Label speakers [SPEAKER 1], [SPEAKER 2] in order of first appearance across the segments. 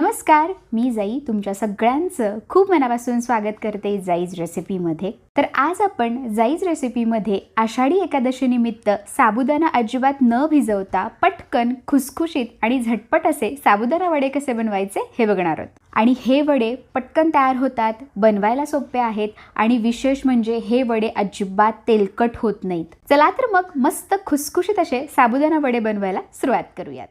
[SPEAKER 1] नमस्कार मी जाई. तुमच्या सगळ्यांचं खूप मनापासून स्वागत करते जाईज रेसिपीमध्ये तर आज आपण जाईज रेसिपीमध्ये आषाढी एकादशीनिमित्त साबुदाणा अजिबात न भिजवता पटकन खुसखुशीत आणि झटपट असे साबुदाणा वडे कसे बनवायचे हे बघणार आहोत. आणि हे वडे पटकन तयार होतात बनवायला सोपे आहेत आणि विशेष म्हणजे हे वडे अजिबात तेलकट होत नाहीत. चला तर मग मस्त खुसखुशीत असे साबुदाणा वडे बनवायला सुरुवात करूयात.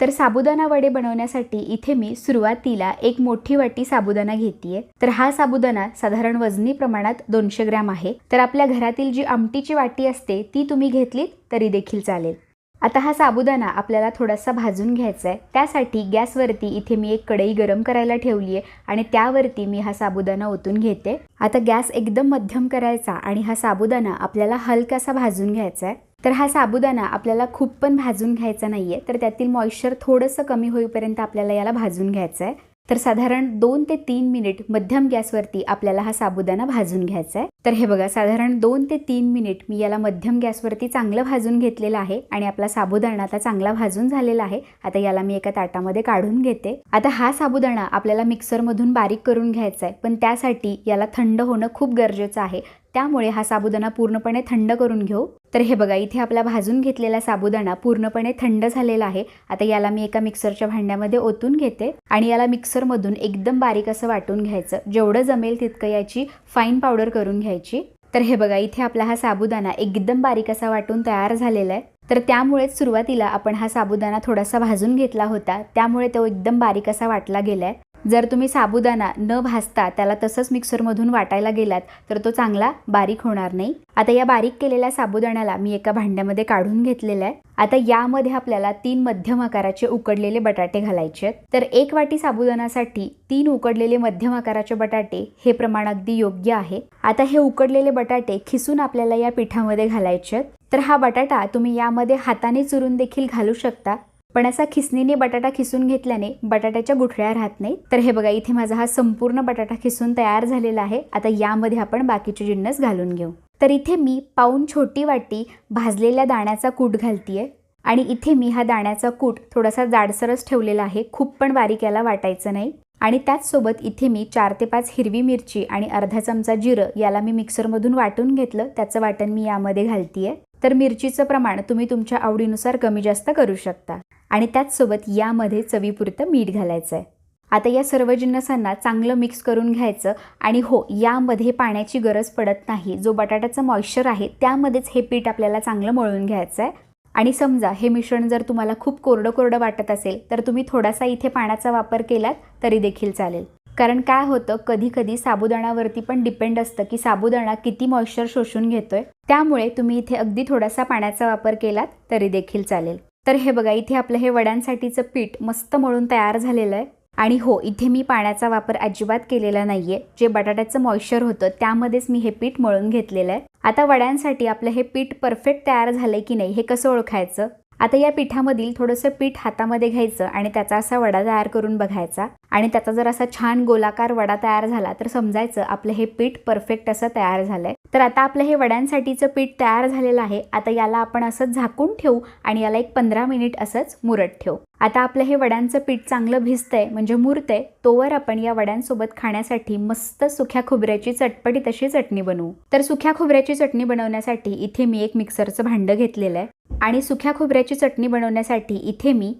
[SPEAKER 1] तर साबुदाणा वडे बनवण्यासाठी इथे मी सुरुवातीला एक मोठी वाटी साबुदाणा घेतेय. तर हा साबुदाणा साधारण वजनी प्रमाणात दोनशे ग्रॅम आहे. तर आपल्या घरातील जी आमटीची वाटी असते ती तुम्ही घेतलीत तरी देखील चालेल. आता हा साबुदाणा आपल्याला थोडासा भाजून घ्यायचा आहे त्यासाठी गॅसवरती इथे मी एक कढई गरम करायला ठेवली आहे आणि त्यावरती मी हा साबुदाणा ओतून घेते. आता गॅस एकदम मध्यम करायचा आणि हा साबुदाणा आपल्याला हलकासा भाजून घ्यायचा आहे तर हा साबुदाणा आपल्याला खूप पण भाजून घ्यायचा नाहीये. तर त्यातील मॉइश्चर थोडंसं कमी होईपर्यंत आपल्याला याला भाजून घ्यायचं आहे तर साधारण दोन ते तीन मिनिट मध्यम गॅसवरती आपल्याला हा साबुदाणा भाजून घ्यायचा आहे तर हे बघा साधारण दोन ते तीन मिनिट मी याला मध्यम गॅसवरती चांगलं भाजून घेतलेलं आहे आणि आपला साबुदाणा आता चांगला भाजून झालेला आहे. आता याला मी एका ताटामध्ये काढून घेते. आता हा साबुदाणा आपल्याला मिक्सरमधून बारीक करून घ्यायचा आहे पण त्यासाठी याला थंड होणं खूप गरजेचं आहे. त्यामुळे हा साबुदाणा पूर्णपणे थंड करून घेऊ. तर हे बघा इथे आपला भाजून घेतलेला साबुदाणा पूर्णपणे थंड झालेला आहे. आता याला मी एका मिक्सरच्या भांड्यामध्ये ओतून घेते आणि याला मिक्सरमधून एकदम बारीक असं वाटून घ्यायचं. जेवढं जमेल तितकं याची फाईन पावडर करून घ्यायची. तर हे बघा इथे आपला हा साबुदाणा एकदम बारीक असा वाटून तयार झालेला आहे. तर त्यामुळेच सुरुवातीला आपण हा साबुदाणा थोडासा भाजून घेतला होता. त्यामुळे तो एकदम बारीक असा वाटला गेलाय. जर तुम्ही साबुदाणा न भाजता त्याला तसंच मिक्सरमधून वाटायला गेलात तर तो चांगला बारीक होणार नाही. आता या बारीक केलेल्या साबुदाण्याला मी एका भांड्यामध्ये काढून घेतलेलं आहे. आता यामध्ये आपल्याला तीन मध्यम आकाराचे उकडलेले बटाटे घालायचे आहेत. तर एक वाटी साबुदाण्यासाठी तीन उकडलेले मध्यम आकाराचे बटाटे हे प्रमाण अगदी योग्य आहे. आता हे उकडलेले बटाटे खिसून आपल्याला या पिठामध्ये घालायचे आहेत. तर हा बटाटा तुम्ही यामध्ये हाताने चुरून देखील घालू शकता. पण असा खिसणीने बटाटा खिसून घेतल्याने बटाट्याच्या गुठळ्या राहत नाही तर हे बघा इथे माझा हा संपूर्ण बटाटा खिसून तयार झालेला आहे. आता यामध्ये आपण बाकीचे जिन्नस घालून घेऊ. तर इथे मी पाऊन छोटी वाटी भाजलेल्या दाण्याचा कूट घालतीये. आणि इथे मी हा दाण्याचा कूट थोडासा जाडसरच ठेवलेला आहे. खूप पण बारीक याला वाटायचं नाही. आणि त्याचसोबत इथे मी चार ते पाच हिरवी मिरची आणि अर्धा चमचा जिरं याला मी मिक्सरमधून वाटून घेतलं. त्याचं वाटण मी यामध्ये घालतीये. तर मिरचीचं प्रमाण तुम्ही तुमच्या आवडीनुसार कमी जास्त करू शकता. आणि त्याचसोबत यामध्ये चवीपुरतं मीठ घालायचं आहे आता या सर्व जिन्नसांना चांगलं मिक्स करून घ्यायचं आणि हो यामध्ये पाण्याची गरज पडत नाही. जो बटाट्याचं मॉइश्चर आहे त्यामध्येच हे पीठ आपल्याला चांगलं मळून घ्यायचं आहे आणि समजा हे मिश्रण जर तुम्हाला खूप कोरडं कोरडं वाटत असेल तर तुम्ही थोडासा इथे पाण्याचा वापर केलात तरी देखील चालेल. कारण काय होतं कधी कधी साबुदाणावरती पण डिपेंड असतं की साबुदाणा किती मॉइश्चर शोषून घेतोय. त्यामुळे तुम्ही इथे अगदी थोडासा पाण्याचा वापर केलात तरी देखील चालेल. तर हे बघा इथे आपलं हे वड्यांसाठीचं पीठ मस्त मळून तयार झालेलं आहे. आणि हो इथे मी पाण्याचा वापर अजिबात केलेला नाहीये. जे बटाट्याचं मॉइश्चर होतं त्यामध्येच मी हे पीठ मळून घेतलेलं आहे. आता वड्यांसाठी आपलं हे पीठ परफेक्ट तयार झालंय की नाही हे कसं ओळखायचं? आता या पिठामधील थोडंसं पीठ हातामध्ये घ्यायचं आणि त्याचा असा वडा तयार करून बघायचा. आणि त्याचा जर असा छान गोलाकार वडा तयार झाला तर समजायचं आपलं हे पीठ परफेक्ट असं तयार झालंय. तर आता आपलं हे वड्यांसाठीचं पीठ तयार झालेलं आहे. आता याला आपण असंच झाकून ठेवू आणि याला एक पंधरा मिनिट असंच मुरत ठेवू. आता आपलं हे वड्यांचं पीठ चांगलं भिजतंय म्हणजे मुरतंय तोवर आपण या वड्यांसोबत खाण्यासाठी मस्त सुख्या खोबऱ्याची चटपटीत अशी चटणी बनवू. तर सुख्या खोबऱ्याची चटणी बनवण्यासाठी इथे मी एक मिक्सरचं भांडं घेतलेलं आहे. आणि सुख्या खोबऱ्याची चटणी बनवण्यासाठी इथे मी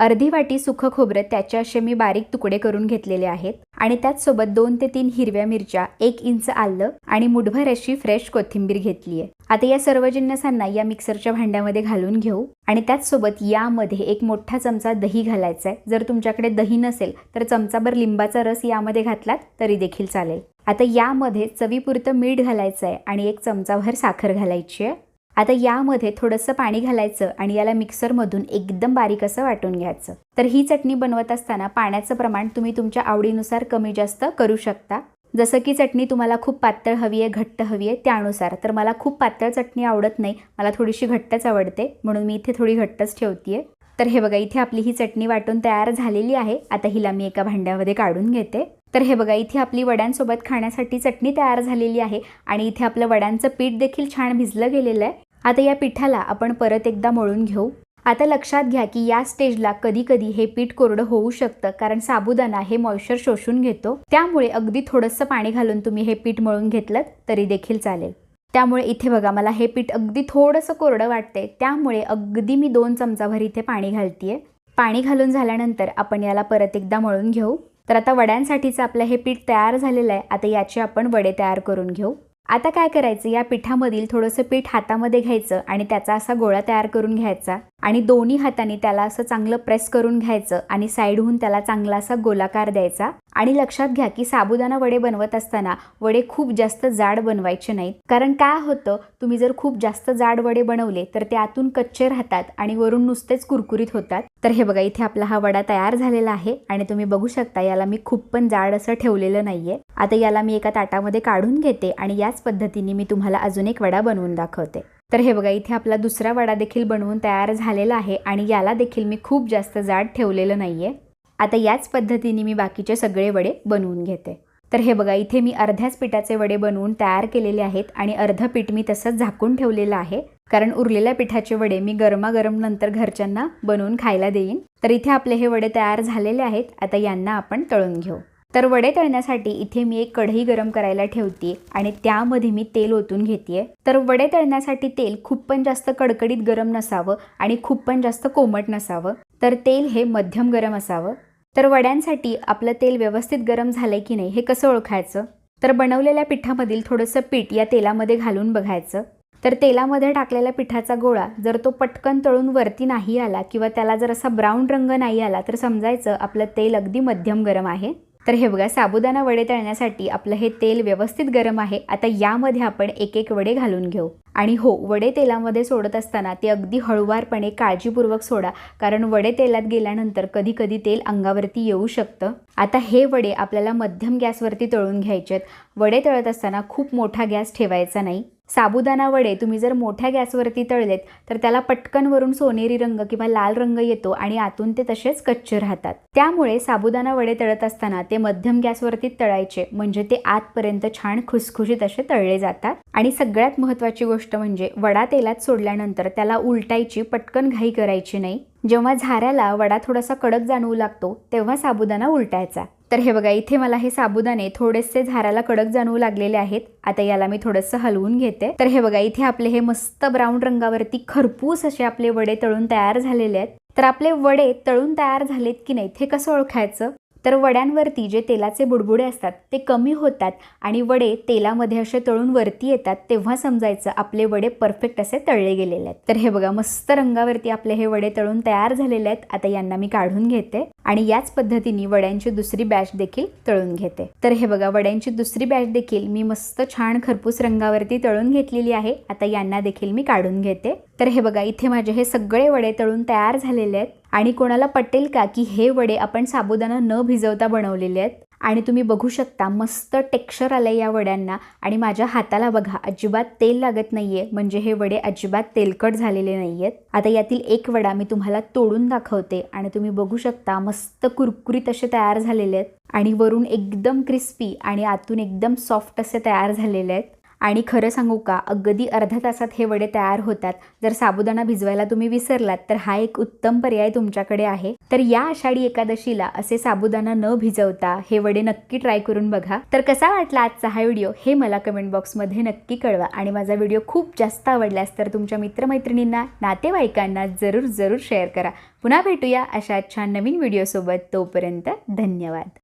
[SPEAKER 1] अर्धी वाटी सुखं खोबरं त्याचे असे मी बारीक तुकडे करून घेतलेले आहेत. आणि त्याचसोबत दोन ते तीन हिरव्या मिरच्या एक इंच आलं आणि मुठभर अशी फ्रेश कोथिंबीर घेतली आहे. आता या सर्व जिन्नसांना या मिक्सरच्या भांड्यामध्ये घालून घेऊ. आणि त्याचसोबत यामध्ये एक मोठा चमचा दही घालायचा आहे जर तुमच्याकडे दही नसेल तर चमचाभर लिंबाचा रस यामध्ये घातलात तरी देखील चालेल. आता यामध्ये चवीपुरतं मीठ घालायचं आहे आणि एक चमचाभर साखर घालायची आहे. आता यामध्ये थोडंसं पाणी घालायचं आणि याला मिक्सरमधून एकदम बारीक असं वाटून घ्यायचं. तर ही चटणी बनवत असताना पाण्याचं प्रमाण तुम्ही तुमच्या आवडीनुसार कमी जास्त करू शकता. जसं की चटणी तुम्हाला खूप पातळ हवी आहे घट्ट हवी आहे त्यानुसार. तर मला खूप पातळ चटणी आवडत नाही मला थोडीशी घट्टच आवडते. म्हणून मी इथे थोडी घट्टच ठेवते तर हे बघा इथे आपली ही चटणी वाटून तयार झालेली आहे. आता हिला मी एका भांड्यामध्ये काढून घेते. तर हे बघा इथे आपली वड्यांसोबत खाण्यासाठी चटणी तयार झालेली आहे आणि इथे आपलं वड्यांचं पीठ देखील छान भिजलं गेलेलं आहे. आता या पिठाला आपण परत एकदा मळून घेऊ. आता लक्षात घ्या की या स्टेजला कधी कधी हे पीठ कोरडं होऊ शकतं कारण साबुदाणा हे मॉइश्चर शोषून घेतो. त्यामुळे अगदी थोडंसं पाणी घालून तुम्ही हे पीठ मळून घेतलं तरी देखील चालेल. त्यामुळे इथे बघा मला हे पीठ अगदी थोडंसं कोरडं वाटते त्यामुळे अगदी मी दोन चमचाभर इथे पाणी घालतीये. पाणी घालून झाल्यानंतर आपण याला परत एकदा मळून घेऊ. तर आता वड्यांसाठीचं आपलं हे पीठ तयार झालेलं आहे. आता याचे आपण वडे तयार करून घेऊ. आता काय करायचं? या पिठामधील थोडंसं पीठ हातामध्ये घ्यायचं आणि त्याचा असा गोळा तयार करून घ्यायचा. आणि दोन्ही हाताने त्याला असं चांगलं प्रेस करून घ्यायचं आणि साईडहून त्याला चांगला असा गोलाकार द्यायचा. आणि लक्षात घ्या की साबुदाणा वडे बनवत असताना वडे खूप जास्त जाड बनवायचे नाहीत. कारण काय होतं तुम्ही जर खूप जास्त जाड वडे बनवले तर ते आतून कच्चे राहतात आणि वरून नुसतेच कुरकुरीत होतात. तर हे बघा इथे आपला हा वडा तयार झालेला आहे आणि तुम्ही बघू शकता याला मी खूप पण जाड असं ठेवलेलं नाहीये. आता याला मी एका ताटामध्ये काढून घेते आणि याच पद्धतीने मी तुम्हाला अजून एक वडा बनवून दाखवते. तर हे बघा इथे आपला दुसरा वडा देखील बनवून तयार झालेला आहे आणि याला देखील मी खूप जास्त जाड ठेवलेलं नाहीये. आता याच पद्धतीने मी बाकीचे सगळे वडे बनवून घेते. तर हे बघा इथे मी अर्ध्याच पिठाचे वडे बनवून तयार केलेले आहेत आणि अर्ध पीठ मी तसंच झाकून ठेवलेलं आहे कारण उरलेल्या पिठाचे वडे मी गरमागरम नंतर घरच्यांना बनवून खायला देईन. तर इथे आपले हे वडे तयार झालेले आहेत आता यांना आपण तळून घेऊ. तर वडे तळण्यासाठी इथे मी एक कढई गरम करायला ठेवते आणि त्यामध्ये मी तेल ओतून घेते. तर वडे तळण्यासाठी तेल खूप पण जास्त कडकडीत गरम नसावं आणि खूप पण जास्त कोमट नसावं. तर तेल हे मध्यम गरम असावं. तर वड्यांसाठी आपलं तेल व्यवस्थित गरम झालंय की नाही हे कसं ओळखायचं? तर बनवलेल्या पिठामधील थोडंसं पीठ या तेलामध्ये घालून बघायचं. तर तेलामध्ये टाकलेल्या पिठाचा गोळा जर तो पटकन तळून वरती नाही आला किंवा त्याला जर असा ब्राऊन रंग नाही आला तर समजायचं आपलं तेल अगदी मध्यम गरम आहे. तर हे बघा साबुदाणा वडे तळण्यासाठी आपलं हे तेल व्यवस्थित गरम आहे. आता यामध्ये आपण एक एक वडे घालून घेऊ. आणि हो वडे तेलामध्ये सोडत असताना ते अगदी हळुवारपणे काळजीपूर्वक सोडा. कारण वडे तेलात गेल्यानंतर कधी कधी तेल अंगावरती येऊ शकतं. आता हे वडे आपल्याला मध्यम गॅसवरती तळून घ्यायचे आहेत वडे तळत असताना खूप मोठा गॅस ठेवायचा नाही. साबुदाणा वडे तुम्ही जर मोठ्या गॅसवरती तळलेत तर त्याला पटकन वरून सोनेरी रंग किंवा लाल रंग येतो आणि आतून ते तसेच कच्चे राहतात. त्यामुळे साबुदाणा वडे तळत असताना ते मध्यम गॅसवरती तळायचे म्हणजे ते आतपर्यंत छान खुसखुशीत असे तळले जातात. आणि सगळ्यात महत्त्वाची गोष्ट म्हणजे वडा तेलात सोडल्यानंतर त्याला उलटायची पटकन घाई करायची नाही. जेव्हा झाऱ्याला वडा थोडासा कडक जाणवू लागतो तेव्हा साबुदाणा उलटायचा. तर हे बघा इथे मला हे साबुदाणे थोडेसे झाराला कडक जाणवू लागलेले आहेत. आता याला मी थोडंसं हलवून घेते. तर हे बघा इथे आपले हे मस्त ब्राऊन रंगावरती खरपूस असे आपले वडे तळून तयार झालेले आहेत. तर आपले वडे तळून तयार झालेत की नाहीत हे कसं ओळखायचं? तर वड्यांवरती जे तेलाचे बुडबुडे असतात ते कमी होतात आणि वडे तेलामध्ये असे तळून वरती येतात तेव्हा समजायचं आपले वडे परफेक्ट असे तळले गेलेले आहेत. तर हे बघा मस्त रंगावरती आपले हे वडे तळून तयार झालेले आहेत. आता यांना मी काढून घेते. आणि याच पद्धतीने वड्यांची दुसरी बॅच देखील तळून घेते. तर हे बघा वड्यांची दुसरी बॅच देखील मी मस्त छान खरपूस रंगावरती तळून घेतलेली आहे. आता यांना देखील मी काढून घेते. तर हे बघा इथे माझे हे सगळे वडे तळून तयार झालेले आहेत. आणि कोणाला पटेल का की हे वडे आपण साबुदाणा न भिजवता बनवलेले आहेत? आणि तुम्ही बघू शकता मस्त टेक्स्चर आलं या वड्यांना. आणि माझ्या हाताला बघा अजिबात तेल लागत नाहीये. म्हणजे हे वडे अजिबात तेलकट झालेले नाही आहेत आता यातील एक वडा मी तुम्हाला तोडून दाखवते. आणि तुम्ही बघू शकता मस्त कुरकुरीत असे तयार झालेले आहेत. आणि वरून एकदम क्रिस्पी आणि आतून एकदम सॉफ्ट असे तयार झालेले आहेत. आणि खरं सांगू का अगदी अर्ध्या तासात हे वडे तयार होतात. जर साबुदाणा भिजवायला तुम्ही विसरलात तर हा एक उत्तम पर्याय तुमच्याकडे आहे. तर या आषाढी एकादशीला असे साबुदाणा न भिजवता हे वडे नक्की ट्राय करून बघा. तर कसा वाटला आजचा हा व्हिडिओ हे मला कमेंट बॉक्समध्ये नक्की कळवा. आणि माझा व्हिडिओ खूप जास्त आवडल्यास तर तुमच्या मित्रमैत्रिणींना नातेवाईकांना जरूर जरूर शेअर करा. पुन्हा भेटूया अशा छान नवीन व्हिडिओसोबत तोपर्यंत धन्यवाद.